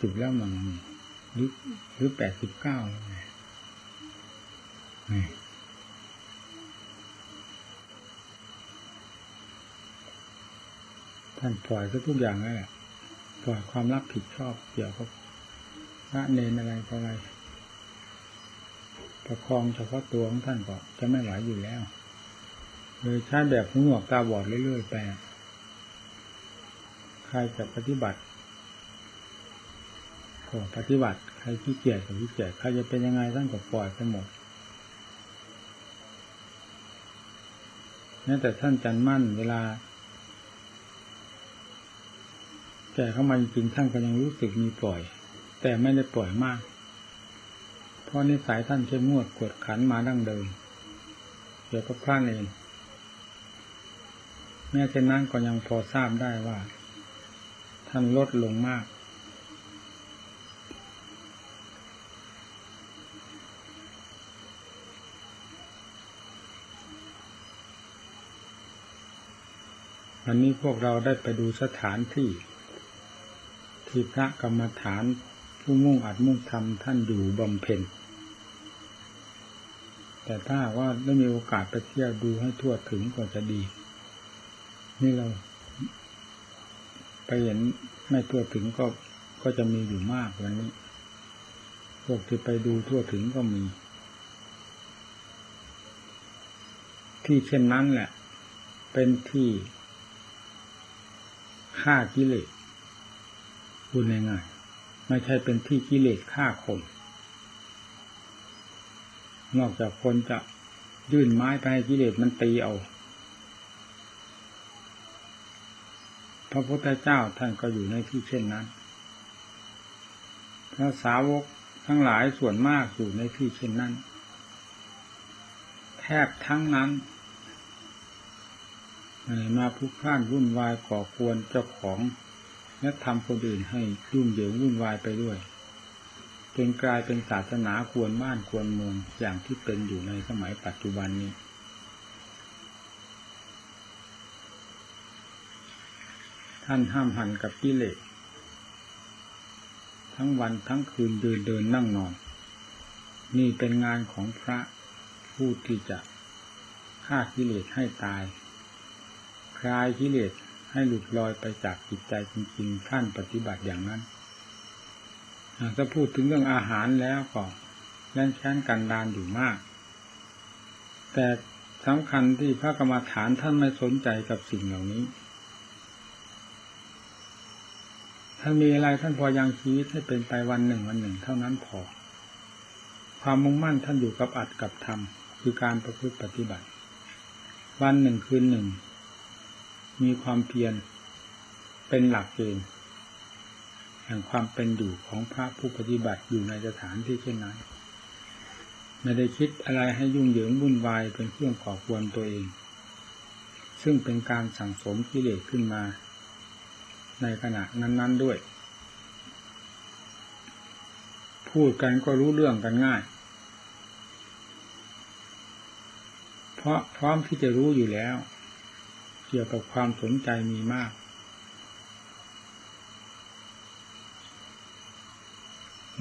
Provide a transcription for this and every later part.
สิบแล้วมั้งนี่หรือหรือแปดสิบเก้านี่ท่านปล่อยซะทุกอย่างแล้วแหละปล่อยความรับผิดชอบเกี่ยวกับพระเนนอะไรต่ออะไร ประคองเฉพาะตัวของท่านก็จะไม่ไหวอยู่แล้ว เลยใช้แบบหูหนวกตาบอดเรื่อยๆไป ใครจะปฏิบัติ ก็ปฏิบัติใครขี้เกียจก็ขี้เกียจใครจะเป็นยังไงท่านก็ปล่อยไปหมดแม้แต่ท่านจันมั่นเวลาแก่เข้ามาจริงท่านก็ยังรู้สึกมีปล่อย แต่ไม่ได้ปล่อยมาก เพราะนิสัยท่านเข้มงวดกวดขันมาดั้งเดิมเกี่ยวกับท่านเองแม้เช่นนั้นก็ยังพอทราบได้ว่า ท่านลดลงมาก วันนี้พวกเราได้ไปดูสถานที่ ที่พระกรรมฐานผู้มุ่งอัดมุ่งทำท่านอยู่บำเพ็ญ แต่ถ้าว่าได้มีโอกาสไปเที่ยวดูให้ทั่วถึงก็จะดี นี่เรา ไปเห็นไม่ทั่วถึงก็ก็จะมีอยู่มากวันนี้ พวกที่ไปดูทั่วถึงก็มี ที่เช่นนั้นแหละ เป็นที่ ฆ่ากิเลสพูดง่ายๆไม่ใช่เป็นที่กิเลสฆ่าคน นอกจากคนจะยื่นไม้ไปให้กิเลสมันตีเอา พระพุทธเจ้าท่านก็อยู่ในที่เช่นนั้น พระสาวกทั้งหลายส่วนมากอยู่ในที่เช่นนั้น แทบทั้งนั้น มาพุกพลานวุ่นวายก่อกวนเจ้าของและทำคนอื่นให้ยุ่งเหยิงวุ่นวายไปด้วยจนกลายเป็นศาสนาควรบ้านควรเมืองอย่างที่เป็นอยู่ในสมัยปัจจุบันนี้ ท่านห้ามหันกับกิเลสทั้งวันทั้งคืนเดินเดินนั่งนอน นี่เป็นงานของพระผู้ที่จะฆ่ากิเลสให้ตาย คลายกิเลสให้หลุดลอยไปจากจิตใจจริงๆท่านปฏิบัติอย่างนั้นหากจะพูดถึงเรื่องอาหารแล้วก็แล่นแค้นกันดานอยู่มาก แต่สำคัญที่พระกรรมฐานท่านไม่สนใจกับสิ่งเหล่านี้ ท่านมีอะไรท่านพอยังชีวิตให้เป็นไปวันหนึ่งวันหนึ่ง เท่านั้นพอ ความมุ่งมั่นท่านอยู่กับอัดกับธรรมคือการประพฤติปฏิบัติ วันหนึ่งคืนหนึ่ง มีความเพียรเป็นหลักเกณฑ์แห่งความเป็นอยู่ของพระผู้ปฏิบัติอยู่ในสถานที่เช่นนั้น ไม่ได้คิดอะไรให้ยุ่งเหยิงวุ่นวายเป็นเครื่องก่อกวนตัวเอง ซึ่งเป็นการสั่งสมกิเลสขึ้นมา ในขณะนั้น ๆด้วย พูดกันก็รู้เรื่องกันง่าย เพราะพร้อมที่จะรู้อยู่แล้ว เกี่ยวกับความสนใจมีมาก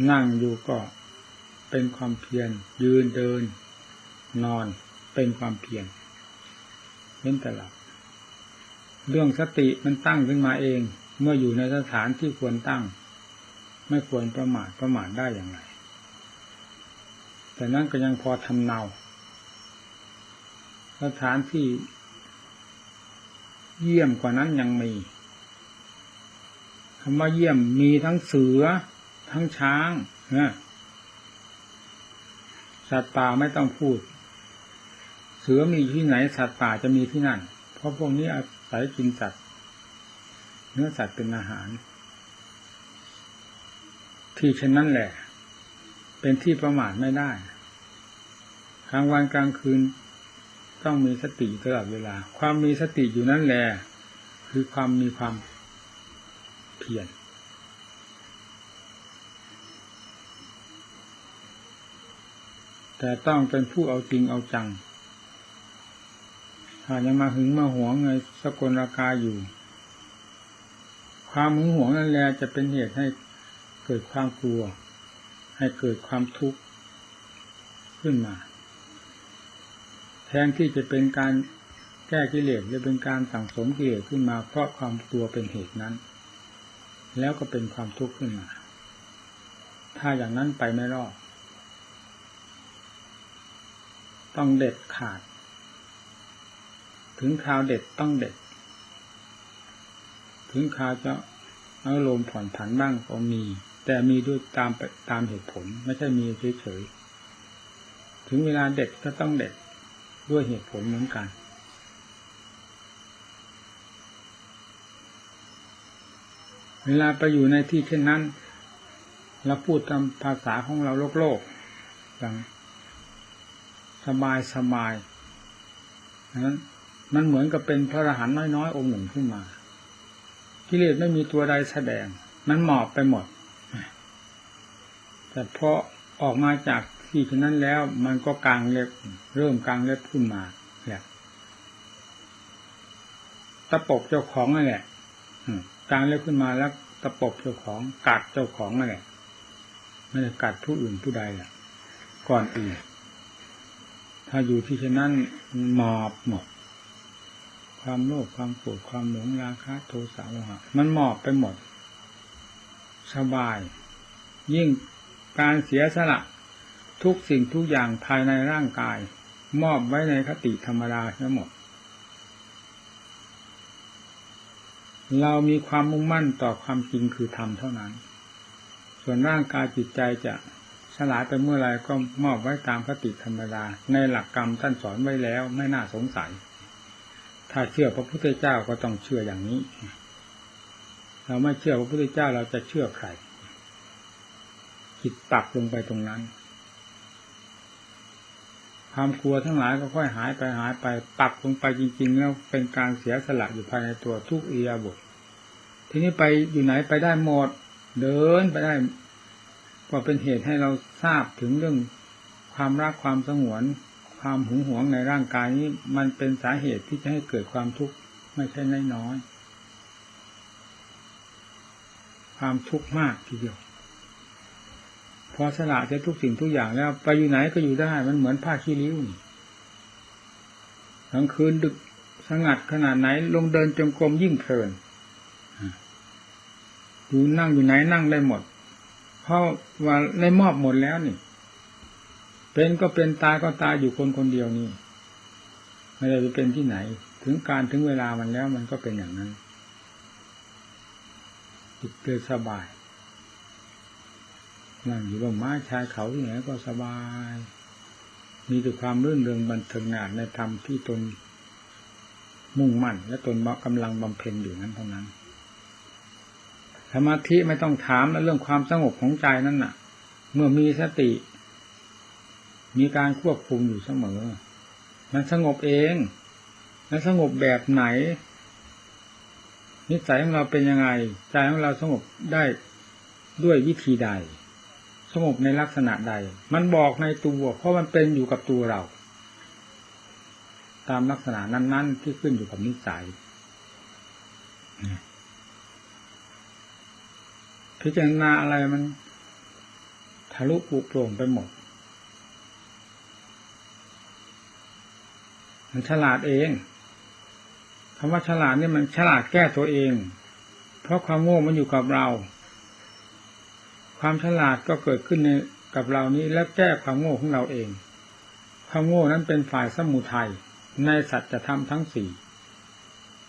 นั่งอยู่ก็เป็นความเพียร ยืนเดิน นอนเป็นความเพียรเว้นแต่หลับเรื่องสติมันตั้งขึ้นมาเอง เมื่ออยู่ในสถานที่ควรตั้ง ไม่ควรประมาทประมาทได้อย่างไร แต่นั้นก็ยังพอทำเนา สถานที่ เยี่ยมกว่านั้นยังมีคำว่าเยี่ยมมีทั้งเสือ ทั้งช้างนะสัตว์ป่าไม่ต้องพูด เสือมีที่ไหน สัตว์ป่าจะมีที่นั่น เพราะพวกนี้อาศัยกินสัตว์ เนื้อสัตว์เป็นอาหาร ที่เช่นนั้นแหละ เป็นที่ประมาทไม่ได้กลางวันกลางคืน ต้องมีสติตลอดเวลา ความมีสติอยู่นั่นแหละคือความมีความเพียรแต่ต้องเป็นผู้เอาจริงเอาจังถ้ายังมาหึงมาหวงไงสกลราคาอยู่ ความหึงหวงนั่นแหละจะเป็นเหตุให้เกิดความกลัว ให้เกิดความทุกข์ขึ้นมา แทนที่จะเป็นการแก้กิเลสจะเป็นการสั่งสมกิเลสขึ้นมาเพราะความกลัวเป็นเหตุนั้น แล้วก็เป็นความทุกข์ขึ้นมา ถ้าอย่างนั้นไปไม่รอด ต้องเด็ดขาด ถึงคราวเด็ดต้องเด็ด ถึงคราวจะอารมณ์ผ่อนผันบ้างก็มี แต่มีด้วยตามตามเหตุผลไม่ใช่มีเฉยๆถึงเวลาเด็ดก็ต้องเด็ด ด้วยเหตุผลเหมือนกัน เวลาไปอยู่ในที่เช่นนั้น เราพูดตามภาษาของเราโลกโลกอย่างสบายสบายนั้นมันเหมือนกับเป็นพระอรหันต์น้อยๆ องค์หนึ่งขึ้นมากิเลสไม่มีตัวใดแสดง มันหมอบไปหมด แต่พอออกมาจาก ที่ฉะนั้นแล้วมันก็กลางเล็บเริ่มกลางเล็บขึ้นมาแหละตะปบเจ้าของนั่นแหละกลางเล็บขึ้นมาแล้วตะปบเจ้าของกัดเจ้าของนั่นแหละไม่ได้กัดผู้อื่นผู้ใดแหละก่อนอื่นถ้าอยู่ที่ฉะนั้นหมอบหมดความโลภความโกรธความหลงราคะโทสะโมหะมันหมอบไปหมด สบาย ยิ่งการเสียสละ ทุกสิ่งทุกอย่างภายในร่างกาย มอบไว้ในคติธรรมดาทั้งหมด เรามีความมุ่งมั่นต่อความจริงคือธรรมเท่านั้น ส่วนร่างกายจิตใจจะสลายไปเมื่อไรก็มอบไว้ตามคติธรรมดา ในหลักกรรมท่านสอนไว้แล้วไม่น่าสงสัย ถ้าเชื่อพระพุทธเจ้าก็ต้องเชื่ออย่างนี้ เราไม่เชื่อพระพุทธเจ้าเราจะเชื่อใครจิตตักลงไปตรงนั้น ความกลัวทั้งหลายก็ค่อยหายไปหายไปปักลงไปจริง ๆ แล้วเป็นการเสียสละอยู่ภายในตัวทุกอียบททีนี้ไปอยู่ไหนไปได้หมด เดินไปได้ก็เป็นเหตุให้เราทราบถึงเรื่องความรักความสงวน ความหึงหวงในร่างกายนี้มันเป็นสาเหตุที่จะให้เกิดความทุกข์ไม่ใช่น้อยๆความทุกข์มากทีเดียว พอสละจะทุกสิ่งทุกอย่างแล้ว ไปอยู่ไหนก็อยู่ได้ มันเหมือนผ้าขี้ริ้วนี่กลางคืนดึกสงัดขนาดไหน ลงเดินจงกรมยิ่งเพลินอยู่นั่งอยู่ไหนนั่งได้หมด เพราะว่าได้มอบหมดแล้วนี่ เป็นก็เป็นตายก็ตายอยู่คนคนเดียวนี่ไม่ได้ไปเป็นที่ไหน ถึงการถึงเวลามันแล้วมันก็เป็นอย่างนั้นจิตเกิดสบาย นั่งอยู่บนไม้ชายเขาที่ไหนก็สบาย มีแต่ความรื่นเริงบันเทิงงานในธรรมที่ตนมุ่งมั่น และตนกำลังบำเพ็ญอยู่นั้นเท่านั้นสมาธิไม่ต้องถามแล้วเรื่องความสงบของใจนั่นน่ะ เมื่อมีสติ มีการควบคุมอยู่เสมอ มันสงบเอง แล้วสงบแบบไหน นิสัยของเราเป็นยังไง ใจของเราสงบได้ด้วยวิธีใด สงบในลักษณะใด มันบอกในตัว เพราะมันเป็นอยู่กับตัวเรา ตามลักษณะนั้น ๆ ที่ขึ้นอยู่กับนิสัยพิจารณาอะไรมันทะลุปุโปร่งไปหมด มันฉลาดเองคำว่าฉลาดนี่มันฉลาดแก้ตัวเอง เพราะความโง่มันอยู่กับเรา ความฉลาดก็เกิดขึ้นในกับเรานี้และแก้ความโง่ของเราเอง ความโง่นั้นเป็นฝ่ายสมุทัยในสัจธรรมทั้งสี่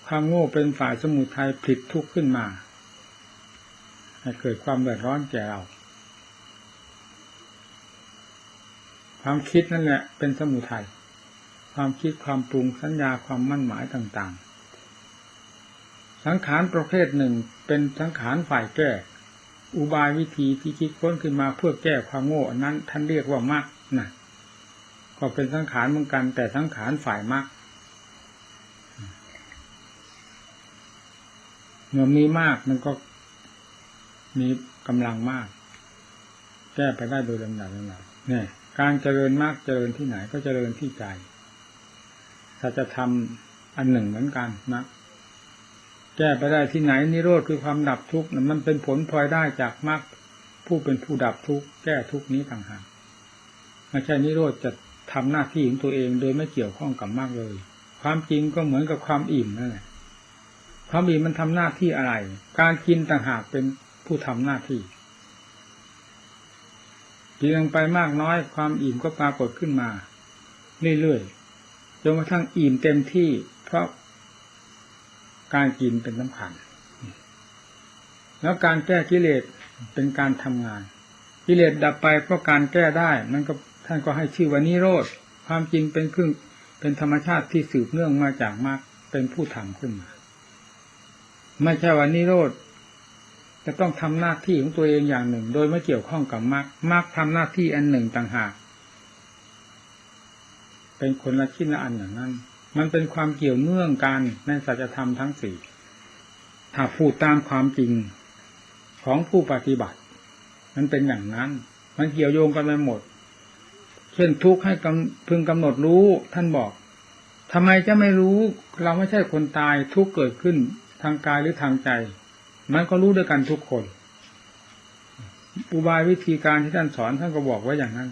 ความโง่เป็นฝ่ายสมุทัยผลิตทุกข์ขึ้นมาให้เกิดความเดือดร้อนแก่เรา ความคิดนั่นแหละเป็นสมุทัยความคิดความปรุงสัญญาความมั่นหมายต่าง ๆ สังขารประเภทหนึ่งเป็นสังขารฝ่ายแก้ อุบายวิธีที่คิดค้นขึ้นมาเพื่อแก้ความโง่นั้น ท่านเรียกว่ามรรคนะก็เป็นสังขารเหมือนกัน แต่สังขารฝ่ายมรรคเมื่อมีมากมันก็มีกำลังมาก แก้ไปได้โดยลำดับลำดับเนี่ย การเจริญมากเจริญที่ไหนก็เจริญที่ใจสัจธรรมอันหนึ่งเหมือนกันนะ แก้ไปได้ที่ไหนนิโรธคือความดับทุกข์มันเป็นผลพลอยได้จากมรรคผู้เป็นผู้ดับทุกข์แก้ทุกข์นี้ต่างหากไม่ใช่นิโรธจะทำหน้าที่ของตัวเองโดยไม่เกี่ยวข้องกับมากเลย ความจริงก็เหมือนกับความอิ่มนั่นแหละความอิ่มมันทำหน้าที่อะไร การกินต่างหากเป็นผู้ทำหน้าที่กินลงไปมากน้อยความอิ่มก็ปรากฏขึ้นมา เรื่อยๆจนกระทั่งอิ่มเต็มที่ เพราะ การกินเป็นสำคัญ แล้วการแก้กิเลสเป็นการทำงาน กิเลสดับไปเพราะการแก้ได้ มันก็ท่านก็ให้ชื่อว่านิโรธ ความจริงเป็นเครื่องเป็นธรรมชาติที่สืบเนื่องมาจากมรรคเป็นผู้ทำขึ้นมา ไม่ใช่ว่านิโรธจะต้องทำหน้าที่ของตัวเองอย่างหนึ่ง โดยไม่เกี่ยวข้องกับมรรคมรรคทำหน้าที่อันหนึ่งต่างหาก เป็นคนละชิ้นละอันอย่างนั้น มันเป็นความเกี่ยวเนื่องกันในสัจธรรมทั้งสี่ถ้าพูดตามความจริงของผู้ปฏิบัติ มันเป็นอย่างนั้น มันเกี่ยวโยงกันไปหมด เช่นทุกข์ให้พึงกำหนดรู้ท่านบอกทำไมจะไม่รู้ เราไม่ใช่คนตายทุกข์เกิดขึ้นทางกายหรือทางใจ มันก็รู้ด้วยกันทุกคน อุบายวิธีการที่ท่านสอนท่านก็บอกไว้อย่างนั้น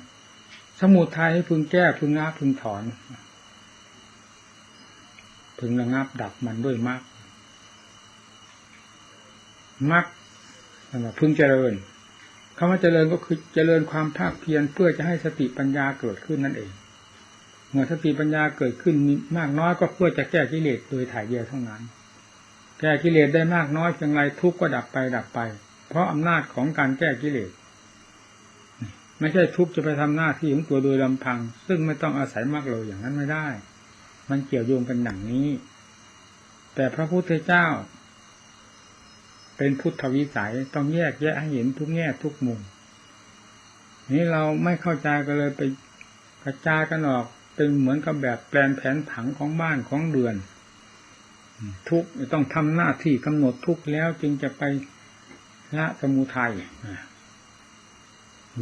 สมุทัยให้พึงแก้พึงงาพึงถอน พึงระงับดับมันด้วยมรรคมรรคพึงเจริญคำว่าเจริญก็คือเจริญความภาคเพียรเพื่อจะให้สติปัญญาเกิดขึ้นนั่นเอง เมื่อสติปัญญาเกิดขึ้นมากน้อยก็เพื่อจะแก้กิเลสโดยถ่ายเดียวเท่านั้น แก้กิเลสได้มากน้อยเพียงไรทุกข์ก็ดับไปดับไป เพราะอำนาจของการแก้กิเลส ไม่ใช่ทุกข์จะไปทำหน้าที่ของตัวโดยลำพัง ซึ่งไม่ต้องอาศัยมากเลยอย่างนั้นไม่ได้ มันเกี่ยวโยงกันหนังนี้ แต่พระพุทธเจ้า เป็นพุทธวิสัยต้องแยกแยะให้เห็นทุกแง่ทุกมุม นี้เราไม่เข้าใจก็เลยไปกระจายกันออกเป็นเหมือนกับแบบแปลนแผนผังของบ้านของเรือน ทุกต้องทำหน้าที่กำหนดทุกแล้วจึงจะไปละสมุทัย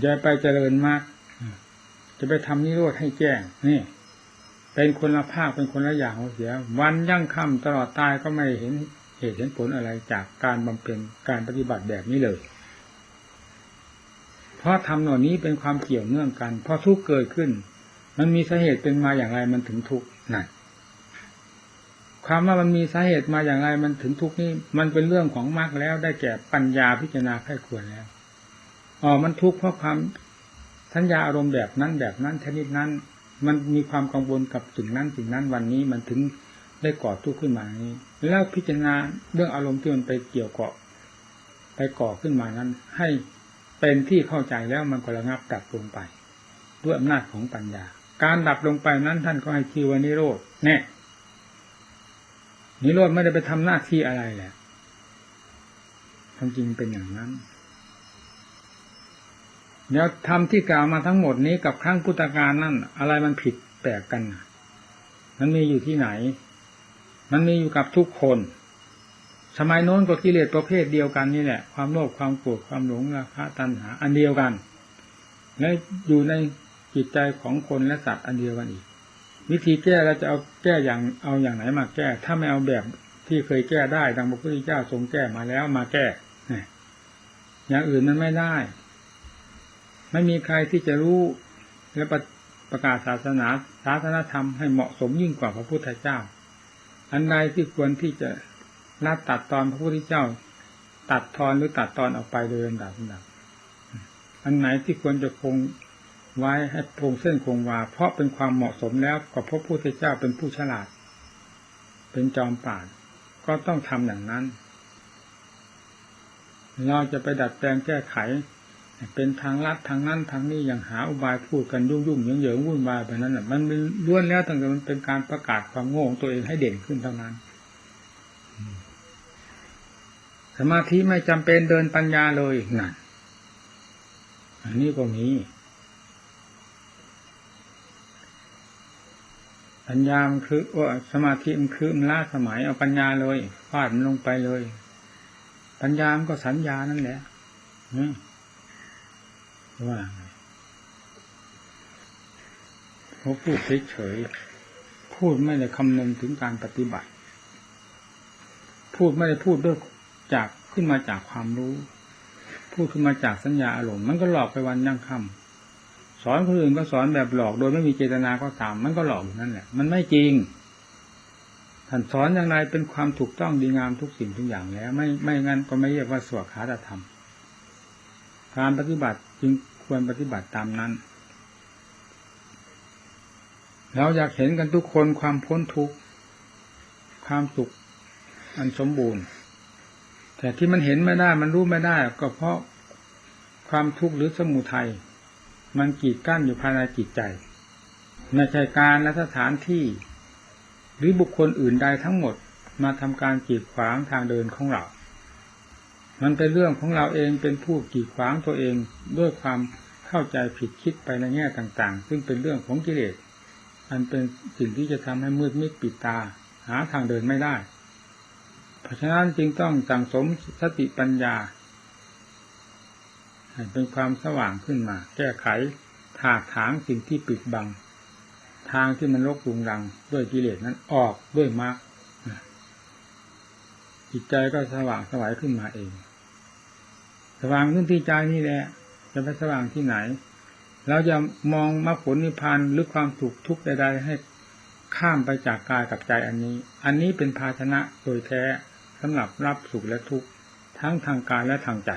จะไปเจริญมาก จะไปทำนิโรธให้แจ้งนี่ เป็นคนละภาคเป็นคนละอย่างเสีย วันยั่งค่ำตลอดตายก็ไม่เห็นเหตุเห็นผลอะไรจากการบำเพ็ญการปฏิบัติแบบนี้เลย เพราะทำหน่อนี้เป็นความเกี่ยวเนื่องกันเพราะทุกเกิดขึ้น มันมีสาเหตุเป็นมาอย่างไรมันถึงทุกนั่นความว่ามันมีสาเหตุมาอย่างไรมันถึงทุกนี่มันเป็นเรื่องของมรรคแล้วได้แก่ปัญญาพิจารณาไข้ควรแล้วอ๋อมันทุกข์เพราะความทัญญาอารมณ์แบบนั้นแบบนั้นชนิดนั้น มันมีความกังวลกับสิ่งนั้นสิ่งนั้นวันนี้มันถึงได้ก่อทุกข์ขึ้นมานี้แล้วพิจารณาเรื่องอารมณ์ที่มันไปเกี่ยวเกาะ ไปก่อขึ้นมานั้น ให้เป็นที่เข้าใจแล้วมันก็ระงับดับลงไป ด้วยอำนาจของปัญญา การดับลงไปนั้นท่านก็ให้ชื่อว่านิโรธแน่นิโรธไม่ได้ไปทำหน้าที่อะไรแหละความจริงเป็นอย่างนั้น แล้วทำที่กล่าวมาทั้งหมดนี้กับครั้งพุทธกาลนั่นอะไรมันผิดแปลกกัน มันมีอยู่ที่ไหน มันมีอยู่กับทุกคน สมัยโน้นก็กิเลสประเภทเดียวกันนี่แหละ ความโลภความโกรธความหลงราคะตัณหา อันเดียวกัน และอยู่ในจิตใจของคนและสัตว์อันเดียวกันอีก วิธีแก้เราจะเอาแก้อย่างเอาอย่างไหนมาแก้ ถ้าไม่เอาแบบที่เคยแก้ได้ดังพระพุทธเจ้าทรงแก้มาแล้วมาแก้อย่างอื่นมันไม่ได้ ไม่มีใครที่จะรู้และประกาศศาสนาศาสนาธรรมให้เหมาะสมยิ่งกว่าพระพุทธเจ้า อันใดที่ควรที่จะละตัดตอนพระพุทธเจ้า ตัดทอนหรือตัดตอนออกไปโดยลำดับดับอันไหนที่ควรจะคงไว้ให้คงเส้นคงวา เพราะเป็นความเหมาะสมแล้วกับพระพุทธเจ้าเป็นผู้ฉลาด เป็นจอมป่าก็ต้องทำอย่างนั้น เราจะไปดัดแปลงแก้ไข เป็นทางลัดทางนั้นทางนี้อย่างหาอุบายพูดกันยุ่งยุ่งเหยิงเหยิงวุ่นวายแบบนั้นอะมันล้วนแล้วตั้งแต่มันเป็นการประกาศความโง่ของตัวเองให้เด่นขึ้นเท่านั้นสมาธิไม่จำเป็นเดินปัญญาเลยนั่นอันนี้ก็มีปัญญามันคือว่าสมาธิมันคือมันล้าสมัยเอาปัญญาเลยฟาดมันลงไปเลย ปัญญามันก็สัญญานั่นแหละ ว่าเขาพูดเฉยๆพูดไม่ได้คำนึงถึงการปฏิบัติ พูดไม่ได้พูดด้วยจากขึ้นมาจากความรู้ พูดขึ้นมาจากสัญญาอารมณ์มันก็หลอกไปวันยั่งค่ำสอนคนอื่นก็สอนแบบหลอกโดยไม่มีเจตนาก็ตาม มันก็หลอกอยู่นั่นแหละ มันไม่จริงท่านสอนอย่างไรเป็นความถูกต้องดีงามทุกสิ่งทุกอย่างแล้ว ไม่ไม่งั้นก็ไม่เรียกว่าสวดคาตธรรม การปฏิบัติจึง ควรปฏิบัติตามนั้น เราอยากเห็นกันทุกคนความพ้นทุกข์ความสุขอันสมบูรณ์ แต่ที่มันเห็นไม่ได้ มันรู้ไม่ได้ ก็เพราะความทุกข์หรือสมุทัยมันกีดกั้นอยู่ภายในจิตใจไม่ใช่การและสถานที่หรือบุคคลอื่นใดทั้งหมดมาทำการกีดขวางทางเดินของเรา มันเป็นเรื่องของเราเองเป็นผู้กีดขวางตัวเองด้วยความเข้าใจผิดคิดไปในแง่ต่างๆ ซึ่งเป็นเรื่องของกิเลสอันเป็นสิ่งที่จะทำให้มืดมิดปิดตา หาทางเดินไม่ได้ เพราะฉะนั้นจึงต้องสั่งสมสติปัญญาให้เป็นความสว่างขึ้นมา แก้ไขถากถางสิ่งที่ปิดบัง ทางที่มันรกรุงรังด้วยกิเลสนั้นออกด้วยมรรค จิตใจก็สว่างสวายขึ้นมาเอง สว่างขึ้นที่ใจนี่แหละ จะไปสว่างที่ไหน เราจะมองมรรคผลนิพพานหรือความสุขทุกข์ใดๆให้ข้ามไปจากกายกับใจอันนี้ อันนี้เป็นภาชนะโดยแท้สำหรับรับสุขและทุกข์ทั้งทางกายและทางใจ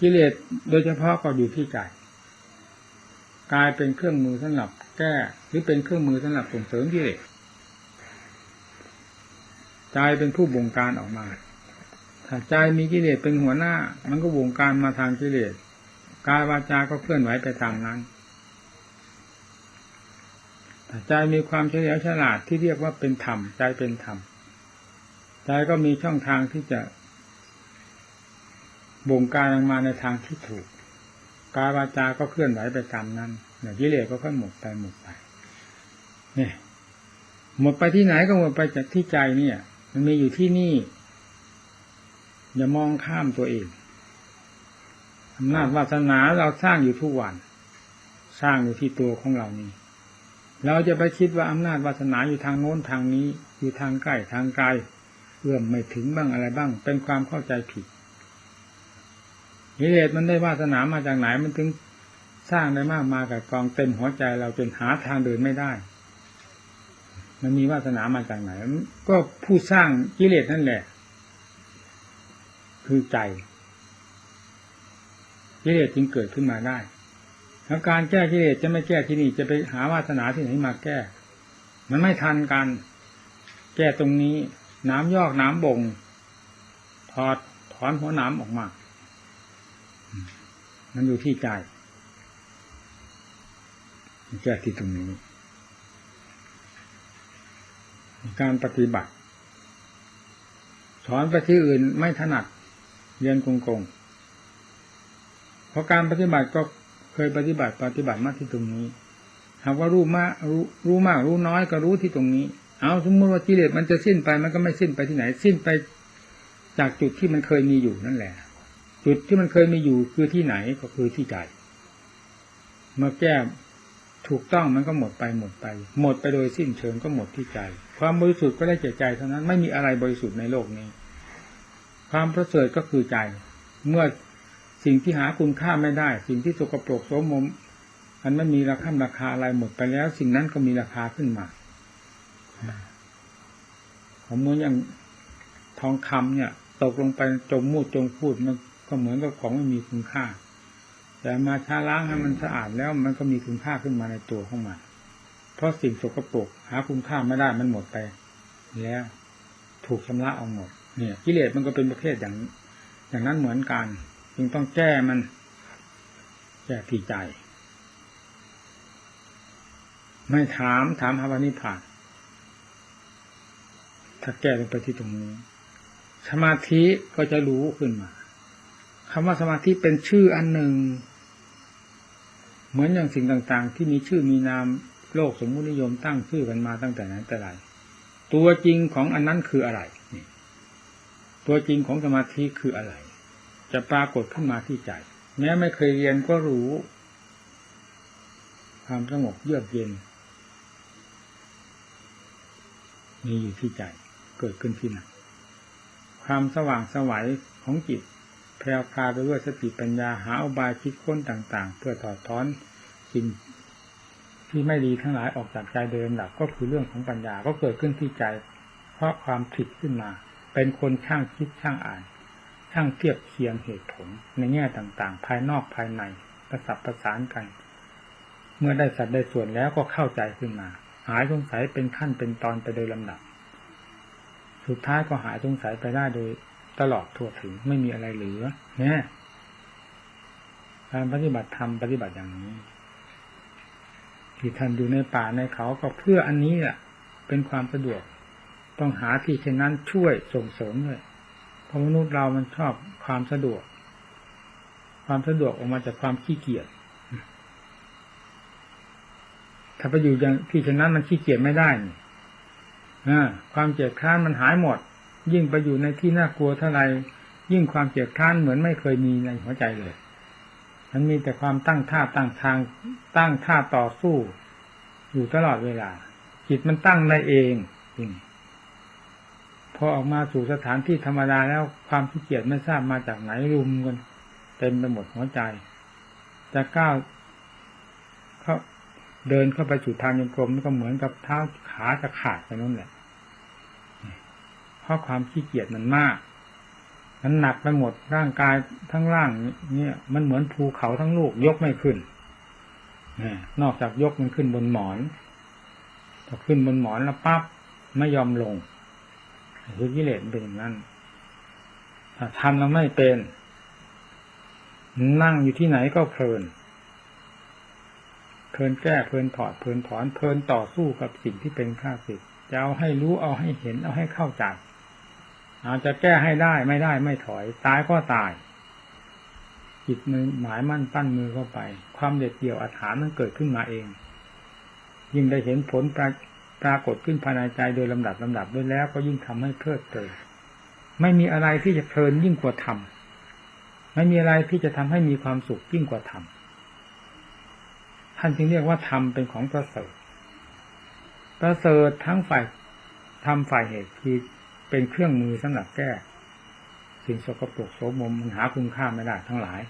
กิเลสโดยเฉพาะก็อยู่ที่ใจกายเป็นเครื่องมือสำหรับแก้หรือเป็นเครื่องมือสำหรับส่งเสริมกิเลส ใจเป็นผู้บงการออกมา ถ้าใจมีกิเลสเป็นหัวหน้า มันก็บงการมาทางกิเลสกายวาจาก็เคลื่อนไหวไปตามนั้นถ้าใจมีความเฉลียวฉลาดที่เรียกว่าเป็นธรรมใจเป็นธรรมใจก็มีช่องทางที่จะบงการออกมาในทางที่ถูกกายวาจาก็เคลื่อนไหวไปตามนั้นเนี่ยกิเลสก็ค่อยหมดไปหมดไปเนี่ยหมดไปที่ไหนก็หมดไปจากที่ใจเนี่ย มันมีอยู่ที่นี่ อย่ามองข้ามตัวเองอำนาจวาสนาเราสร้างอยู่ทุกวัน สร้างอยู่ที่ตัวของเรานี่เราจะไปคิดว่าอำนาจวาสนาอยู่ทางโน้นทางนี้ อยู่ทางใกล้ทางไกลเอื้อมไม่ถึงบ้างอะไรบ้าง เป็นความเข้าใจผิดกิเลสมันได้วาสนามาจากไหนมันถึงสร้างได้มากมากับกองเต็มหัวใจเราจนหาทางเดินไม่ได้ มันมีวาสนามาจากไหน ก็ผู้สร้างกิเลสนั่นแหละ คือใจกิเลสจึงเกิดขึ้นมาได้แล้วการแก้กิเลสจะไม่แก้ที่นี่จะไปหาวาสนาที่ไหนมาแก้ มันไม่ทันกัน แก้ตรงนี้ น้ำยอกน้ำบ่งถอดถอนหัวน้ำออกมา มันอยู่ที่ใจแก้ที่ตรงนี้ การปฏิบัติ สอนไปที่อื่นไม่ถนัดเรียนกงกงเพราะการปฏิบัติก็เคยปฏิบัติปฏิบัติมาที่ตรงนี้หากว่ารู้มากรู้รู้มากรู้น้อยก็รู้ที่ตรงนี้ เอาสมมติว่ากิเลสมันจะสิ้นไปมันก็ไม่สิ้นไปที่ไหน สิ้นไปจากจุดที่มันเคยมีอยู่นั่นแหละ จุดที่มันเคยมีอยู่คือที่ไหนก็คือที่ใจเมื่อแก้ ถูกต้องมันก็หมดไปหมดไป หมดไปโดยสิ้นเชิงก็หมดที่ใจ ความบริสุทธิ์ก็ได้แก่ใจเท่านั้นไม่มีอะไรบริสุทธิ์ในโลกนี้ ความประเสริฐก็คือใจ เมื่อสิ่งที่หาคุณค่าไม่ได้ สิ่งที่สกปรกโสมมอันไม่มีราคาราคาอะไรหมดไปแล้ว สิ่งนั้นก็มีราคาขึ้นมาผมเหมือนอย่างทองคำเนี่ย ตกลงไปจมมูดจมพูดมันก็เหมือนกับของไม่มีคุณค่า แต่มาช้าล้างให้มันสะอาดแล้วมันก็มีคุณค่าขึ้นมาในตัวของมันเพราะสิ่งสกปรกหาคุณค่าไม่ได้มันหมดไป แล้วถูกชำระเอาหมด เนี่ยกิเลสมันก็เป็นประเภทอย่าง อย่างนั้นเหมือนกัน จึงต้องแก้มัน แก้ที่ใจ ไม่ถามถามหาวันนี้ผ่าน ถ้าแก้ลงไปที่ตรงนี้ สมาธิก็จะรู้ขึ้นมาคำว่าสมาธิเป็นชื่ออันหนึ่ง เหมือนอย่างสิ่งต่างๆ ที่มีชื่อมีนามโลกสมมุตินิยมตั้งชื่อกันมาตั้งแต่นั้นแต่ไรตัวจริงของอันนั้นคืออะไรตัวจริงของสมาธิคืออะไร จะปรากฏขึ้นมาที่ใจ แม้ไม่เคยเรียนก็รู้ ความสงบเยือกเย็นมีอยู่ที่ใจเกิดขึ้นที่นั่นความสว่างสวัยของจิต แพรวพาไปด้วยสติปัญญาหาอุบายคิดค้นต่าง ๆ เพื่อถอดถอนสิ่งที่ไม่ดีทั้งหลายออกจากใจเดิมหลักก็คือเรื่องของปัญญาก็เกิดขึ้นที่ใจ เพราะความผิดขึ้นมา เป็นคนช่างคิดช่างอ่าน ช่างเทียบเคียงเหตุผลในแง่ต่างๆ ภายนอกภายในประสับประสานกัน เมื่อได้สัดได้ส่วนแล้วก็เข้าใจขึ้นมา หายสงสัยเป็นขั้นเป็นตอนไปโดยลำดับ สุดท้ายก็หายสงสัยไปได้โดย ตลอดทั่วถึงไม่มีอะไรเหลือเนี่ยการปฏิบัติธรรมปฏิบัติอย่างนี้ ที่ท่านอยู่ในป่าในเขาก็เพื่ออันนี้แหละเป็นความสะดวก ต้องหาที่เช่นนั้นช่วยส่งเสริมด้วยเพราะมนุษย์เรามันชอบความสะดวก ความสะดวกออกมาจากความขี้เกียจถ้าไปอยู่อย่างที่เช่นนั้นมันขี้เกียจไม่ได้นี่ความเกียจคร้านมันหายหมด ยิ่งไปอยู่ในที่น่ากลัวเท่าไรยิ่งความเกียจคร้านเหมือนไม่เคยมีในหัวใจเลย มันมีแต่ความตั้งท่าตั้งทางตั้งท่าต่อสู้ อยู่ตลอดเวลา จิตมันตั้งได้เองจริงพอออกมาสู่สถานที่ธรรมดาแล้วความขี้เกียจไม่ทราบมาจากไหนรุมกันเต็มไปหมดหัวใจ จะก้าวเขาเดินเข้าไปสู่ทางยังกรมก็เหมือนกับเท้าขาจะขาดไปนั่นแหละ เพราะความขี้เกียจมันมากมันหนักไปหมดร่างกายทั้งร่างเนี่ยมันเหมือนภูเขาทั้งลูกยกไม่ขึ้นนอกจากยกมันขึ้นบนหมอนพอขึ้นบนหมอนแล้วปั๊บไม่ยอมลงคือกิเลสเป็นอย่างนั้นถ้าทำแล้วไม่เป็น นั่งอยู่ที่ไหนก็เพลิน เพลินแก้เพลินถอดเพลินถอนเพลินต่อสู้กับสิ่งที่เป็นข้าศึกจะเอาให้รู้เอาให้เห็นเอาให้เข้าใจ อาจจะแก้ให้ได้ไม่ได้ไม่ถอย ตายก็ตาย จิตมือหมายมั่นปั้นมือเข้าไป ความเด็ดเดี่ยวอัฐานมันเกิดขึ้นมาเอง ยิ่งได้เห็นผลปราปรากฏขึ้นภายในใจโดยลำดับลำดับด้วยแล้ว ก็ยิ่งทำให้เพลิดเพลินไม่มีอะไรที่จะเพลินยิ่งกว่าธรรมไม่มีอะไรที่จะทำให้มีความสุขยิ่งกว่าธรรมท่านจึงเรียกว่าธรรมเป็นของประเสริฐประเสริฐทั้งฝ่ายทำฝ่ายเหตุคือ เป็นเครื่องมือสำหรับแก้ สิ่งสกปรกโสมมมันหาคุณค่าไม่ได้ทั้งหลาย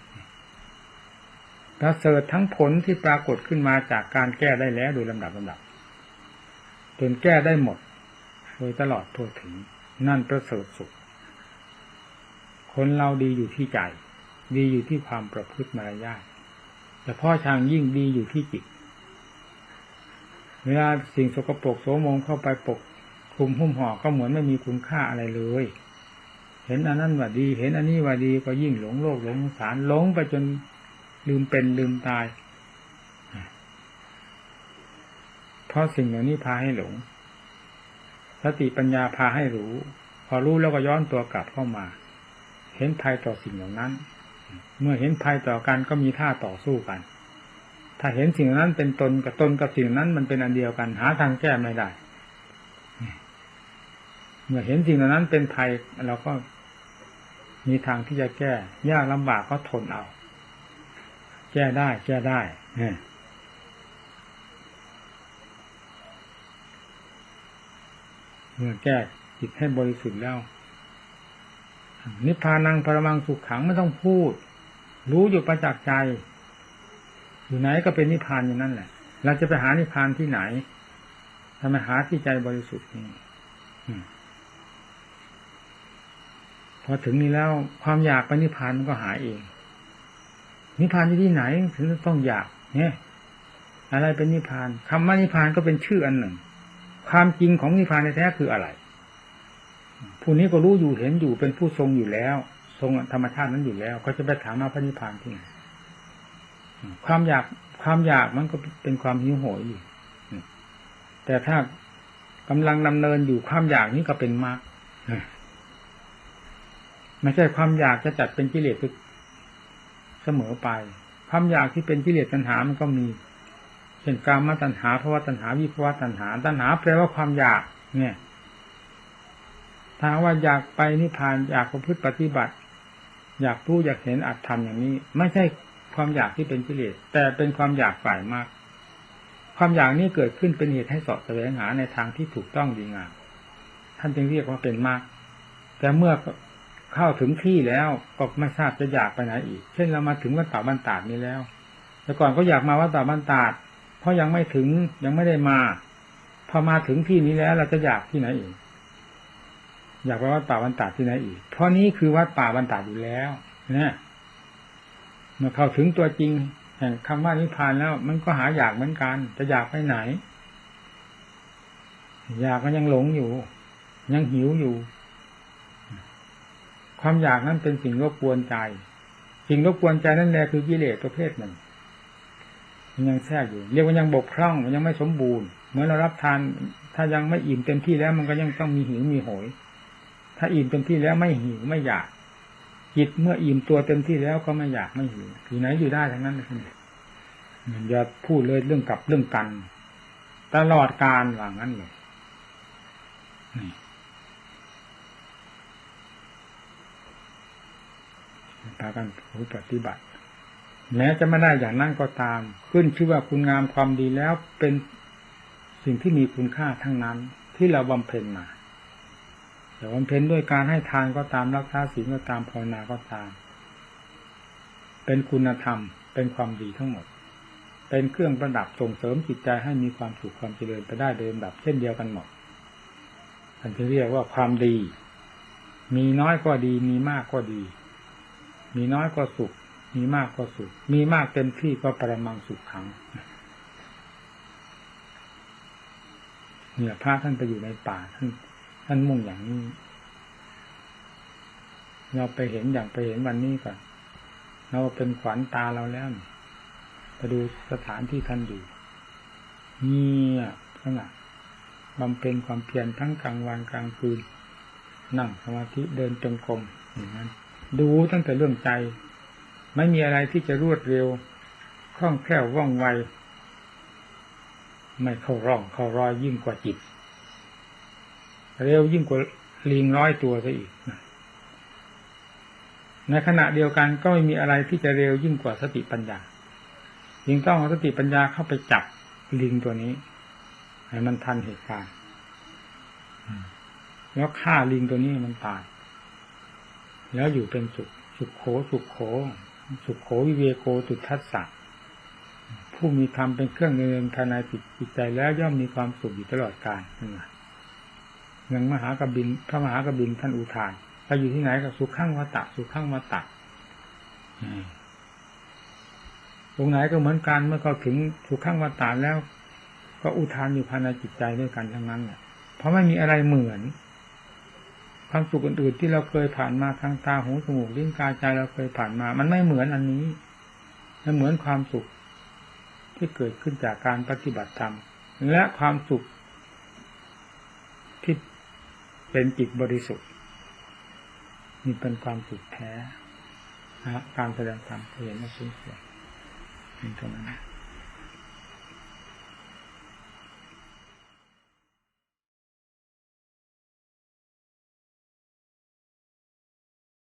ประเสริฐทั้งผลที่ปรากฏขึ้นมาจากการแก้ได้แล้วโดยลำดับลำดับจนแก้ได้หมด โดยตลอดทั่วถึง นั่นประเสริฐสุด คนเราดีอยู่ที่ใจ ดีอยู่ที่ความประพฤติมารยาทแต่พ่อช่างยิ่งดีอยู่ที่จิต เวลาสิ่งสกปรกโสมมเข้าไปปก คลุมหุ้มห่อก็เหมือนไม่มีคุณค่าอะไรเลย เห็นอันนั้นว่าดี เห็นอันนี้ว่าดีก็ยิ่งหลงโลกหลงสารหลงไปจนลืมเป็นลืมตาย เพราะสิ่งเหล่านี้พาให้หลง สติปัญญาพาให้รู้ พอรู้แล้วก็ย้อนตัวกลับเข้ามา เห็นภัยต่อสิ่งเหล่านั้น เมื่อเห็นภัยต่อกันก็มีท่าต่อสู้กัน ถ้าเห็นสิ่งนั้นเป็นตนกับตนกับสิ่งนั้นมันเป็นอันเดียวกัน หาทางแก้ไม่ได้ เมื่อเห็นสิ่งเหล่านั้นเป็นภัยเราก็มีทางที่จะแก้ยากลำบากก็ทนเอา แก้ได้ แก้ได้เนี่ยเมื่อแก้จิตให้บริสุทธิ์แล้ว นิพพานังปรมังสุขขังไม่ต้องพูด รู้อยู่ประจักษ์ใจ อยู่ไหนก็เป็นนิพพานอยู่นั่นแหละ เราจะไปหานิพพานที่ไหนทำไมหาที่ใจบริสุทธิ์นี่ พอถึงนี้แล้ว ความอยากไปนิพพานมันก็หายเอง นิพพานที่ที่ไหนถึงต้องอยาก เนี่ย อะไรเป็นนิพพานคำว่านิพพานก็เป็นชื่ออันหนึ่ง ความจริงของนิพพานในแท้คืออะไร ผู้นี้ก็รู้อยู่เห็นอยู่เป็นผู้ทรงอยู่แล้ว ทรงธรรมชาตินั้นอยู่แล้วเขาจะไปถามมาพระนิพพานที่ไหนความอยากความอยากมันก็เป็นความหิวโหยอยู่แต่ถ้ากำลังดำเนินอยู่ความอยากนี้ก็เป็นมาก ไม่ใช่ความอยากจะจัดเป็นกิเลสเสมอไป ความอยากที่เป็นกิเลสตัณหามันก็มีเช่นกามตัณหาภาวะตัณหาวิภวะตัณหาตัณหาแปลว่าความอยาก เนี่ยถ้าว่าอยากไปนิพพานอยากประพฤติปฏิบัติ อยากรู้อยากเห็นอัตธรรมอย่างนี้ ไม่ใช่ความอยากที่เป็นกิเลสแต่เป็นความอยากฝ่ายมาก ความอยากนี้เกิดขึ้นเป็นเหตุให้สอบแสวงหาในทางที่ถูกต้องดีงามท่านจึงเรียกว่าเป็นมาก แต่เมื่อ เข้าถึงที่แล้วก็ไม่ทราบจะอยากไปไหนอีก เช่นเรามาถึงวัดป่าบ้านตาดนี้แล้ว แต่ก่อนก็อยากมาวัดป่าบ้านตาด เพราะยังไม่ถึงยังไม่ได้มา พอมาถึงที่นี้แล้วเราจะอยากที่ไหนอีก อยากไปวัดป่าบ้านตาดที่ไหนอีก เพราะนี้คือวัดป่าบ้านตาดอยู่แล้วเนี่ยเมื่อเข้าถึงตัวจริง แห่งคำว่านิพพานแล้ว มันก็หาอยากเหมือนกัน จะอยากไปไหน อยากก็ยังหลงอยู่ ยังหิวอยู่ ความอยากนั้นเป็นสิ่งรบกวนใจ สิ่งรบกวนใจนั่นแหละคือกิเลสประเภทหนึ่ง มันยังแทรกอยู่ เรียกว่ายังบกพร่องมันยังไม่สมบูรณ์เหมื่อนเรารับทาน ถ้ายังไม่อิ่มเต็มที่แล้ว มันก็ยังต้องมีหิวมีโหย ถ้าอิ่มเต็มที่แล้วไม่หิวไม่อยากจิตเมื่ออิ่มตัวเต็มที่แล้วก็ไม่อยากไม่หิวอยู่ไหนอยู่ได้ทั้งนั้นเลยมันอย่าพูดเลยเรื่องกับเรื่องกัน ตลอดการว่างั้นเลยนี่ากันผู้ปฏิบัติ แม้จะไม่ได้อย่างนั้นก็ตาม ขึ้นชื่อว่าคุณงามความดีแล้วเป็นสิ่งที่มีคุณค่าทั้งนั้น ที่เราบำเพ็ญมาแต่บำเพ็ญด้วยการให้ทานก็ตามรักษาศีลก็ตามภาวนาก็ตาม เป็นคุณธรรม เป็นความดีทั้งหมด เป็นเครื่องประดับส่งเสริมจิตใจให้มีความสุขความเจริญไปได้โดยลำดับเช่นเดียวกันหมดอันที่เรียกว่าความดี มีน้อยก็ดีมีมากก็ดี มีน้อยก็สุข มีมากก็สุข มีมากเต็มที่ก็ประมังสุขขังเนี่ยพระท่านไปอยู่ในป่าท่านท่านมุ่งอย่างนี้ เราไปเห็นอย่างไปเห็นวันนี้ก่อนเราเป็นขวัญตาเราแล้วไปดูสถานที่ท่านอยู่เงียบขนาดบำเพ็ญความเพียรทั้งกลางวันกลางคืน นั่งสมาธิเดินจงกรมอย่างนั้น ดูตั้งแต่เรื่องใจ ไม่มีอะไรที่จะรวดเร็วคล่องแคล่วว่องไว ไม่เข้าร่องเข้ารอยยิ่งกว่าจิต เร็วยิ่งกว่าลิงร้อยตัวซะอีก ในขณะเดียวกันก็ไม่มีอะไรที่จะเร็วยิ่งกว่าสติปัญญายิ่งต้องเอาสติปัญญาเข้าไปจับลิงตัวนี้ ให้มันทันเหตุการณ์แล้วฆ่าลิงตัวนี้มันตาย แล้วอยู่เป็นสุข สุขโข สุขโข สุขโขวิเวโกตุทัสสะผู้มีธรรมเป็นเครื่องเงินภายในจิตใจแล้วย่อมมีความสุขอยู่ตลอดกาลอย่างมหากบินพระมหากบินท่านอุทานไปอยู่ที่ไหนก็สุขข้างวัตตะสุขข้างวัตตะตรงไหนก็เหมือนกันเมื่อเขาถึงสุขข้างวัตตะแล้ว ก็อุทานอยู่ภายในจิตใจด้วยกันทั้งนั้นแหละเพราะไม่มีอะไรเหมือน ความสุขอื่นๆที่เราเคยผ่านมาทางตาหูจมูกลิ้นกายใจเราเคยผ่านมา มันไม่เหมือนอันนี้มันเหมือนความสุขที่เกิดขึ้นจากการปฏิบัติธรรมและความสุขที่เป็นจิตบริสุทธิ์นี่เป็นความสุขแท้นะการแสดงธรรมเห็นว่าสุขเป็นตรงนั้น